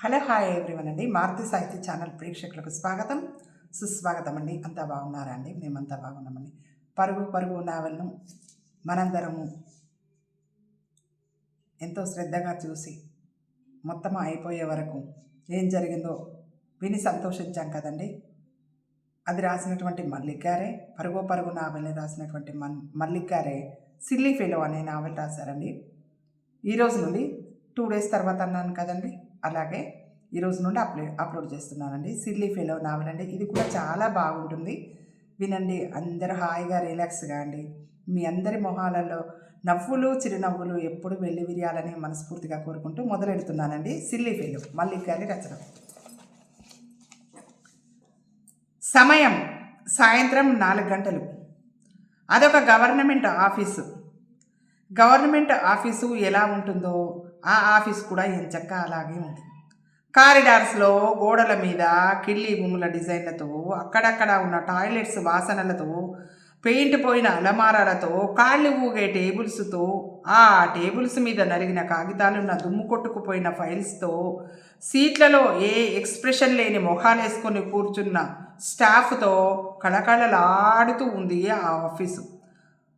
Hello hi everyone అండి. మారుతి సాహిత్య channel ప్రేక్షకులకు స్వాగతం. సుస్వాగతం అండి అంతా బాగున్నారా అండి? మేమంతా బాగున్నామండి. పరుగు పరుగు నావెల్ను మనందరము ఎంతో శ్రద్ధగా చూసి మొత్తం అయిపోయే వరకు ఏం జరిగిందో విని సంతోషించాం కదండి. అది రాసినటువంటి మల్లిక్ గారే పరుగు పరుగు నావెల్ని రాసినటువంటి మన్ మల్లిక్ గారే సిల్లీ ఫెలో అనే నావెల్ రాశారండి. ఈ రోజు నుండి టూ డేస్ తర్వాత అన్నాను కదండి. అలాగే ఈరోజు నుండి అప్లో అప్లోడ్ చేస్తున్నానండి. సిల్లీ ఫెలో నావెల్ అండి. ఇది కూడా చాలా బాగుంటుంది. వినండి. అందరూ హాయిగా రిలాక్స్గా అండి. మీ అందరి మొహాలలో నవ్వులు చిరునవ్వులు ఎప్పుడు వెళ్ళి విరియాలని మనస్ఫూర్తిగా కోరుకుంటూ మొదలెడుతున్నానండి. Silly fellow. మళ్ళీ గారి రచన సమయం. సాయంత్రం నాలుగు గంటలు. అదొక గవర్నమెంట్ ఆఫీసు. గవర్నమెంట్ ఆఫీసు ఎలా ఉంటుందో ఆ ఆఫీస్ కూడా ఎంచక్క అలాగే ఉంది. కారిడార్స్లో గోడల మీద కిళ్ళి భూముల డిజైన్లతో అక్కడక్కడ ఉన్న టాయిలెట్స్ వాసనలతో పెయింట్ పోయిన అలమారాలతో కాళ్ళు ఊగే టేబుల్స్తో ఆ టేబుల్స్ మీద నరిగిన కాగితాలున్న దుమ్ము కొట్టుకుపోయిన ఫైల్స్తో సీట్లలో ఏ ఎక్స్ప్రెషన్ లేని మొహాలు వేసుకొని కూర్చున్న స్టాఫ్తో కళకళలాడుతూ ఉంది ఆ ఆఫీసు.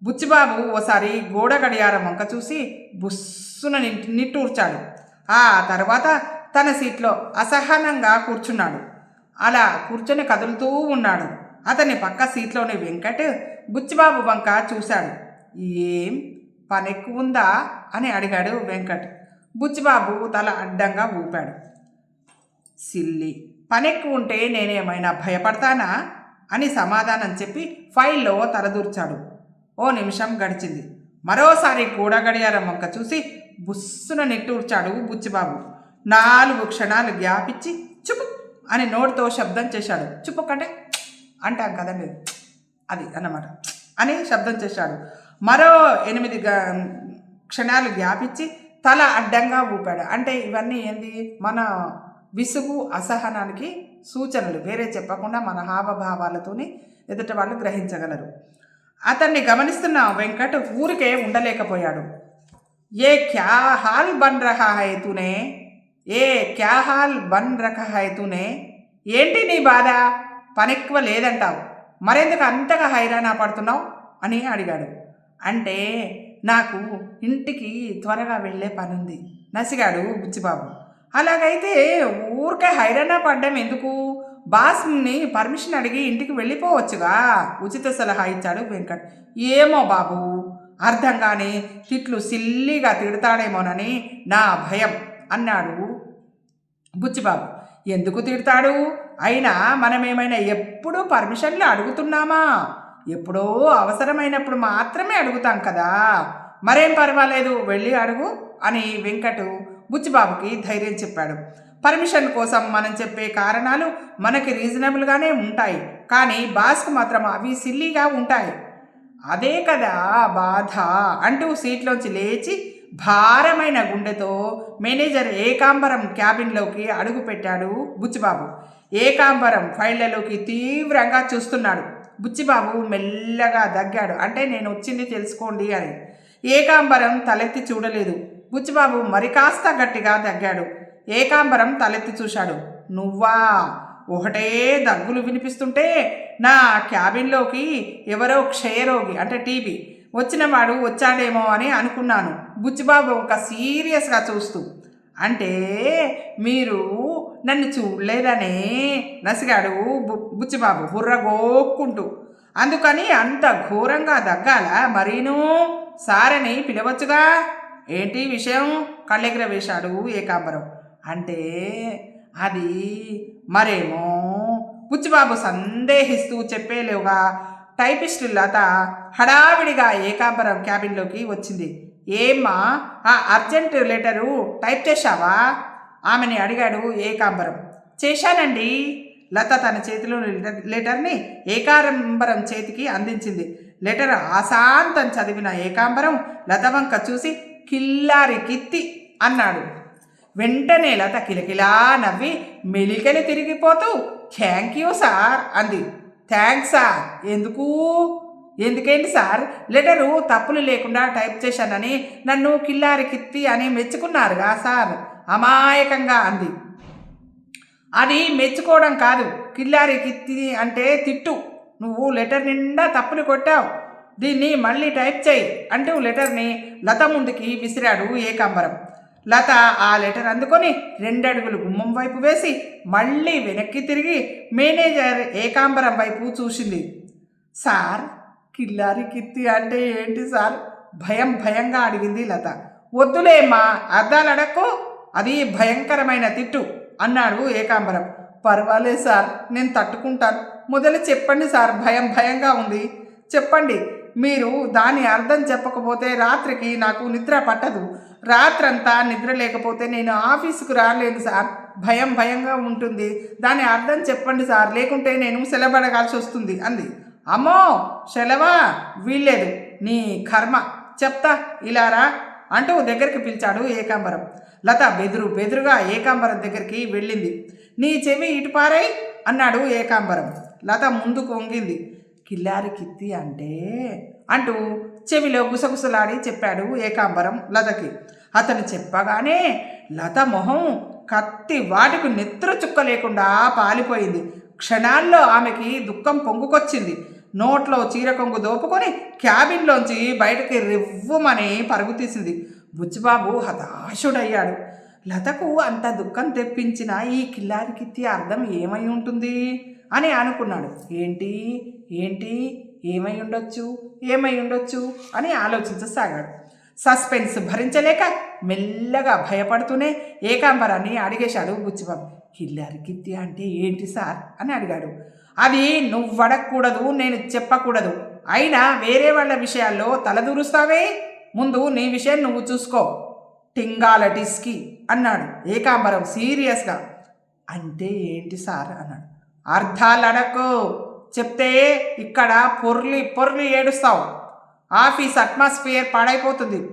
బుచ్చిబాబు ఓసారి గోడ గడియారం వంక చూసి బుస్సున నిట్టూర్చాడు. ఆ తర్వాత తన సీట్లో అసహనంగా కూర్చున్నాడు. అలా కూర్చొని కదులుతూ ఉన్నాడు. అతని పక్క సీట్లోని వెంకట్ బుచ్చిబాబు వంక చూశాడు. ఏం? పనెక్కువ ఉందా అని అడిగాడు వెంకట్. బుచ్చిబాబు తల అడ్డంగా ఊపాడు. సిల్లి పనెక్కు ఉంటే నేనేమైనా భయపడతానా? అని సమాధానం చెప్పి ఫైల్లో తలదూర్చాడు. ఓ నిమిషం గడిచింది. మరోసారి కూడా గడియారం మొక్క చూసి బుస్సున నెట్టూర్చాడు బుచ్చిబాబు. నాలుగు క్షణాలు గ్యాప్ చుపు అని నోటితో శబ్దం చేశాడు. చుపు కంటే అంటాం మీరు అది అన్నమాట. అని శబ్దం చేశాడు. మరో ఎనిమిది గ- క్షణాలు గ్యాప్ తల అడ్డంగా ఊపాడు. అంటే ఇవన్నీ ఏంది? మన విసుగు అసహనానికి సూచనలు. వేరే చెప్పకుండా మన హావభావాలతోని ఎదుటి వాళ్ళు గ్రహించగలరు. అతన్ని గమనిస్తున్న వెంకట్ ఊరికే ఉండలేకపోయాడు. ఏ క్యా హాల్ బన్ రహా హై తూనే ఏ క్యా హాల్ బన్ రఖా హై తూనే ఏంటి నీ బాధ? పనెక్కువ లేదంటావు. మరెందుకు అంతగా హైరాణ పడుతున్నావు? అని అడిగాడు. అంటే నాకు ఇంటికి త్వరగా వెళ్ళే పనుంది. నసిగాడు బుచ్చిబాబు. అలాగైతే ఊరికే హైరాణ పడ్డం ఎందుకు? బాస్ని పర్మిషన్ అడిగి ఇంటికి వెళ్ళిపోవచ్చుగా. ఉచిత సలహా ఇచ్చాడు వెంకట్. ఏమో బాబు అర్థం కానీ తిట్లు సిల్లిగా తిడతాడేమోనని నా భయం అన్నాడు బుచ్చిబాబు. ఎందుకు తిడతాడు? అయినా మనమేమైనా ఎప్పుడూ పర్మిషన్లు అడుగుతున్నామా? ఎప్పుడో అవసరమైనప్పుడు మాత్రమే అడుగుతాం కదా. మరేం పర్వాలేదు వెళ్ళి అడుగు అని వెంకటు బుచ్చిబాబుకి ధైర్యం చెప్పాడు. పర్మిషన్ కోసం మనం చెప్పే కారణాలు మనకి రీజనబుల్గానే ఉంటాయి. కానీ బాస్కు మాత్రం అవి సిల్లీగా ఉంటాయి. అదే కదా బాధ అంటూ సీట్లోంచి లేచి భారమైన గుండెతో మేనేజర్ ఏకాంబరం క్యాబిన్లోకి అడుగుపెట్టాడు బుచ్చిబాబు. ఏకాంబరం ఫైళ్ళలోకి తీవ్రంగా చూస్తున్నాడు. బుచ్చిబాబు మెల్లగా దగ్గాడు. అంటే నేను వచ్చింది తెలుసుకోండి అని. ఏకాంబరం తలెత్తి చూడలేదు. బుచ్చిబాబు మరి కాస్త గట్టిగా దగ్గాడు. ఏకాంబరం తలెత్తి చూశాడు. నువ్వా? ఒకటే దగ్గులు వినిపిస్తుంటే నా క్యాబిన్లోకి ఎవరో క్షయరోగి అంటే టీబీ వచ్చినవాడు వచ్చాడేమో అని అనుకున్నాను. బుచ్చిబాబు ఒక సీరియస్గా చూస్తూ అంటే మీరు నన్ను చూడలేదనే నసిగాడు బు- బుచ్చిబాబు బుర్ర గోక్కుంటూ అందుకని అంత ఘోరంగా దగ్గాల మరీను? సారని పిలవచ్చుగా? ఏంటి విషయం? కళ్ళెగర వేశాడు ఏకాంబరం. అంటే అది మరేమో బుచ్చిబాబు సందేహిస్తూ చెప్పేలేవుగా. టైపిస్ట్ లత హడావిడిగా ఏకాంబరం క్యాబిన్లోకి వచ్చింది. ఏమ్మా ఆ అర్జెంట్ లెటరు టైప్ చేశావా? ఆమెని అడిగాడు ఏకాంబరం. చేశానండి. లత తన చేతిలోని లెటర్- లెటర్ని ఏకాంబరం చేతికి అందించింది. లెటర్ ఆశాంతం చదివిన ఏకాంబరం లత వంక చూసి కిల్లారి కిత్తి అన్నాడు. వెంటనే లత కిలకిలా నవ్వి మెలికలి తిరిగిపోతూ థ్యాంక్ యూ సార్ అంది. థ్యాంక్స్ సార్ ఎందుకు? ఎందుకేంటి సార్ లెటరు తప్పులు లేకుండా టైప్ చేశానని నన్ను కిల్లారి కిత్తి అని మెచ్చుకున్నారుగా సార్ అమాయకంగా అంది. అది మెచ్చుకోవడం కాదు. కిల్లారి కిత్తి అంటే తిట్టు. నువ్వు లెటర్ నిండా తప్పులు కొట్టావు. దీన్ని మళ్ళీ టైప్ చేయి అంటూ లెటర్ని లత ముందుకి విసిరాడు ఏకాంబరం. లత ఆ లెటర్ అందుకొని రెండడుగులు గుమ్మం వైపు వేసి మళ్ళీ వెనక్కి తిరిగి మేనేజర్ ఏకాంబరం వైపు చూసింది. సార్ కిల్లారి కిత్తి అంటే ఏంటి సార్? భయం భయంగా అడిగింది లత. వద్దులేమ్మా అర్థాలు అడక్కు అది భయంకరమైన తిట్టు అన్నాడు ఏకాంబరం. పర్వాలేదు సార్ నేను తట్టుకుంటాను. మొదలు చెప్పండి సార్ భయం భయంగా ఉంది. చెప్పండి మీరు దాని అర్థం చెప్పకపోతే రాత్రికి నాకు నిద్ర పట్టదు. రాత్రంతా నిద్ర లేకపోతే నేను ఆఫీసుకు రాలేను సార్. భయం భయంగా ఉంటుంది. దాని అర్థం చెప్పండి సార్. లేకుంటే నేను సెలబడగాల్సి వస్తుంది అంది. అమ్మో! సెలవా? వీల్లేదు. నీ కర్మ. చెప్తా ఇలారా అంటూ దగ్గరికి పిలిచాడు ఏకాంబరం. లత బెదురు బెదురుగా ఏకాంబరం దగ్గరికి వెళ్ళింది. నీ చెవి ఇటు పారై అన్నాడు ఏకాంబరం. లత ముందుకు వంగింది. కిల్లారి కిత్తి అంటే అంటూ చెవిలో గుసగుసలాడి చెప్పాడు ఏకాంబరం లతకి. అతను చెప్పగానే లత మొహం కత్తి వాటికి నెత్తురు చుక్క లేకుండా పాలిపోయింది. క్షణాల్లో ఆమెకి దుఃఖం పొంగుకొచ్చింది. నోట్లో చీర కొంగు దోపుకొని క్యాబిన్లోంచి బయటకి రివ్వుమని పరుగు తీసింది. బుచ్చిబాబు హతాశుడయ్యాడు. లతకు అంత దుఃఖం తెప్పించిన ఈ కిల్లారికిత్తి అర్థం ఏమై ఉంటుంది? అని అనుకున్నాడు. ఏంటి? ఏంటి? ఏమై ఉండొచ్చు? ఏమై ఉండొచ్చు? అని ఆలోచించసాగాడు. సస్పెన్స్ భరించలేక మెల్లగా భయపడుతూనే ఏకాంబరాన్ని అడిగేశాడు బుచ్చిబాబు. కిల్లారికిత్తి అంటే ఏంటి సార్? అని అడిగాడు. అది నువ్వు అడగకూడదు నేను చెప్పకూడదు. అయినా వేరే వాళ్ళ విషయాల్లో తలదూరుస్తావే? ముందు నీ విషయం నువ్వు చూసుకో. టింగాలటిస్కి అన్నాడు. ఏకాంబరం సీరియస్గా. అంటే ఏంటి సార్ అన్నాడు. అర్థాలు చెప్తే ఇక్కడ పొర్లి పొర్లి ఏడుస్తావు. ఆఫీస్ అట్మాస్ఫియర్ పాడైపోతుంది.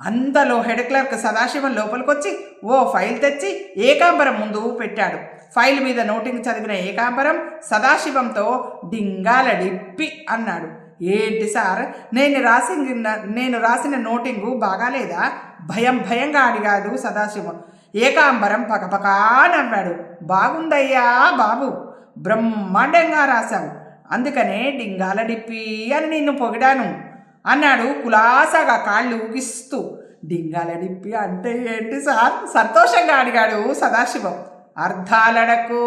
అంతలో హెడ్ క్లర్క్ సదాశివం లోపలికొచ్చి ఓ ఫైల్ తెచ్చి ఏకాంబరం ముందు పెట్టాడు. ఫైల్ మీద నోటింగ్ చదివిన ఏకాంబరం సదాశివంతో డింగాలడిప్పి అన్నాడు. ఏంటి సార్? నేను రాసిన నేను రాసిన నోటింగు బాగాలేదా? భయం భయంగా అడిగాడు సదాశివం. ఏకాంబరం పకపకా నవ్వాడు. బాగుందయ్యా బాబు బ్రహ్మాండంగా రాశావు. అందుకనే డింగాల డిప్పి అని నిన్ను పొగిడాను అన్నాడు కులాసాగా కాళ్ళు ఊగిస్తూ. డింగాల డిప్పి అంటే ఏంటి సార్? సంతోషంగా అడిగాడు సదాశివం. అర్థాలడకు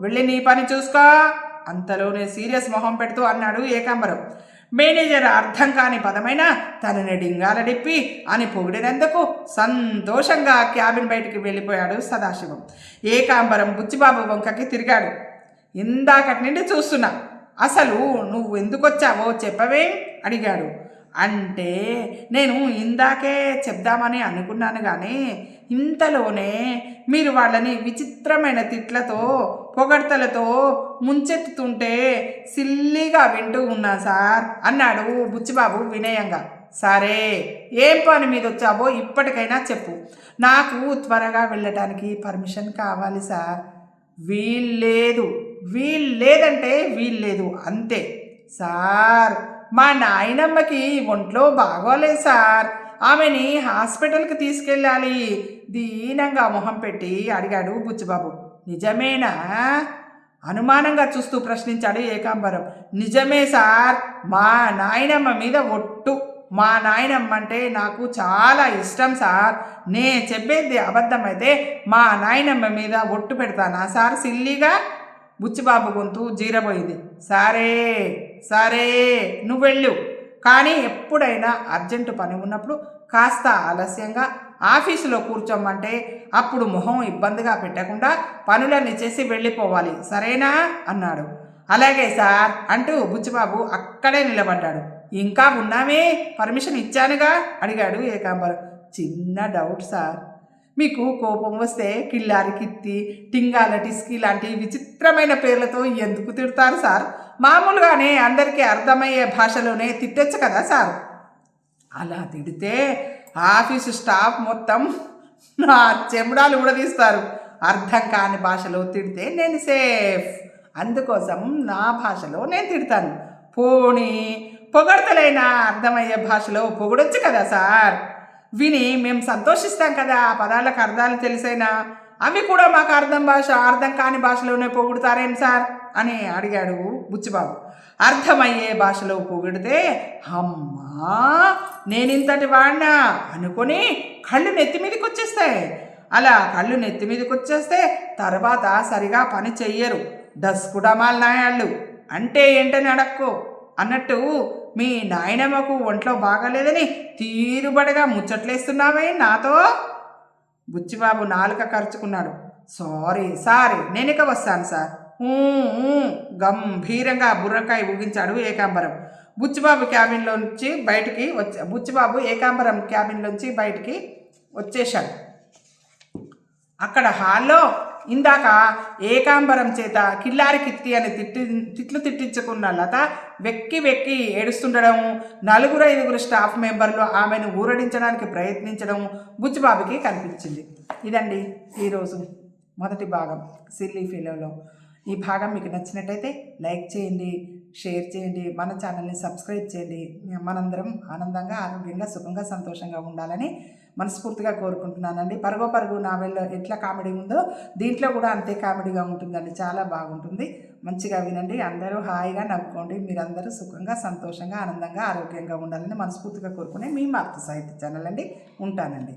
వెళ్ళి నీ పని చూసుకో. అంతలోనే సీరియస్ మొహం పెడుతూ అన్నాడు ఏకాంబరం. మేనేజర్ అర్థం కాని పదమైన తనని డింగాల డిప్పి అని పొగిడినందుకు సంతోషంగా క్యాబిన్ బయటికి వెళ్ళిపోయాడు సదాశివం. ఏకాంబరం బుచ్చిబాబు వంకకి తిరిగాడు. ఇందాకటి నుండి చూస్తున్నా. అసలు నువ్వు ఎందుకొచ్చావో చెప్పవే చెప్పవేం? అడిగాడు. అంటే నేను ఇందాకే చెప్దామని అనుకున్నాను కానీ ఇంతలోనే మీరు వాళ్ళని విచిత్రమైన తిట్లతో పొగడ్తలతో ముంచెత్తుతుంటే సిల్లిగా వింటూ ఉన్నా సార్ అన్నాడు బుచ్చిబాబు వినయంగా. సరే ఏం పని మీద వచ్చావో ఇప్పటికైనా చెప్పు. నాకు త్వరగా వెళ్ళటానికి పర్మిషన్ కావాలి సార్. వీల్లేదు వీల్లేదంటే వీల్లేదు అంతే. సార్ మా నాయనమ్మకి ఒంట్లో బాగోలేదు సార్. ఆమెని హాస్పిటల్కి తీసుకెళ్ళాలి. దీనంగా మొహం పెట్టి అడిగాడు బుచ్చిబాబు. నిజమేనా? అనుమానంగా చూస్తూ ప్రశ్నించాడు ఏకాంబరం. నిజమే సార్ మా నాయనమ్మ మీద ఒట్టు. మా నాయనమ్మ అంటే నాకు చాలా ఇష్టం సార్. నే చెప్పేది అబద్ధమైతే మా నాయనమ్మ మీద ఒట్టు పెడతానా సార్ సిల్లీగా? బుచ్చిబాబు గొంతు జీరబోయింది. సారే! సరే నువ్వు వెళ్ళు. కానీ ఎప్పుడైనా అర్జెంటు పని ఉన్నప్పుడు కాస్త ఆలస్యంగా ఆఫీసులో కూర్చోమంటే అప్పుడు మొహం ఇబ్బందిగా పెట్టకుండా పనులన్నీ చేసి వెళ్ళిపోవాలి. సరేనా? అన్నాడు. అలాగే సార్ అంటూ బుచ్చిబాబు అక్కడే నిలబడ్డాడు. ఇంకా ఉన్నామే? పర్మిషన్ ఇచ్చానుగా? అడిగాడు ఏకాంబరం. చిన్న డౌట్ సార్. మీకు కోపం వస్తే కిల్లారి కిత్తి టింగాల టిస్కి లాంటి విచిత్రమైన పేర్లతో ఎందుకు తిడతారు సార్? మామూలుగానే అందరికీ అర్థమయ్యే భాషలోనే తిట్టచ్చు కదా సార్? అలా తిడితే ఆఫీసు స్టాఫ్ మొత్తం నా చెమడాలు కూడా తీస్తారు అర్థం కాని భాషలో తిడితే నేను సేఫ్. అందుకోసం నా భాషలో నేను తిడతాను. పోనీ పొగడతలైన అర్థమయ్యే భాషలో పొగడొచ్చు కదా సార్? విని మేము సంతోషిస్తాం కదా ఆ పదాలకు అర్థాలు తెలిసైనా. అవి కూడా మాకు అర్థం భాష అర్థం కాని భాషలోనే పొగుడుతారేం సార్? అని అడిగాడు బుచ్చిబాబు. అర్థమయ్యే భాషలో పొగిడితే అమ్మా నేనింతటి వాడినా అనుకొని కళ్ళు నెత్తి మీదకి వచ్చేస్తాయి అలా కళ్ళు నెత్తి మీదకి వచ్చేస్తే తర్వాత సరిగా పని చెయ్యరు. డస్కు డమాల్ నాయాళ్ళు. అంటే ఏంటని అడక్కో. అన్నట్టు మీ నాయనమ్మకు ఒంట్లో బాగాలేదని తీరుబడగా ముచ్చట్లేస్తున్నావే నాతో? బుచ్చిబాబు నాలుక ఖర్చుకున్నాడు సారీ సారీ నేనిక వస్తాను సార్. గంభీరంగా బుర్రకాయ ఊగించాడు ఏకాంబరం. బుచ్చిబాబు క్యాబిన్లోంచి బయటికి వచ్చే బుచ్చిబాబు ఏకాంబరం క్యాబిన్లోంచి బయటికి వచ్చేశాడు. అక్కడ హాల్లో ఇందాక ఏకాంబరం చేత కిల్లారి కిత్తి అని తిట్టి తిట్లు తిట్టించుకున్న లత వెక్కి వెక్కి ఏడుస్తుండడం నలుగురు ఐదుగురు స్టాఫ్ మెంబర్లు ఆమెను ఊరడించడానికి ప్రయత్నించడం బుచ్చిబాబుకి కనిపించింది. ఇదండి ఈరోజు మొదటి భాగం సిల్లీ ఫిలోలో. ఈ భాగం మీకు నచ్చినట్టయితే లైక్ చేయండి షేర్ చేయండి మన ఛానల్ని సబ్స్క్రైబ్ చేయండి. మనందరం ఆనందంగా ఆరోగ్యంగా సుఖంగా సంతోషంగా ఉండాలని మనస్ఫూర్తిగా కోరుకుంటున్నానండి. పరుగో పరుగు నావెల్లో ఎట్లా కామెడీ ఉందో దీంట్లో కూడా అంతే కామెడీగా ఉంటుందండి. చాలా బాగుంటుంది. మంచిగా వినండి. అందరూ హాయిగా నవ్వుకోండి. మీరందరూ సుఖంగా సంతోషంగా ఆనందంగా ఆరోగ్యంగా ఉండాలని మనస్ఫూర్తిగా కోరుకునే మీ మార్త సాహిత్య ఛానల్ అండి. ఉంటానండి.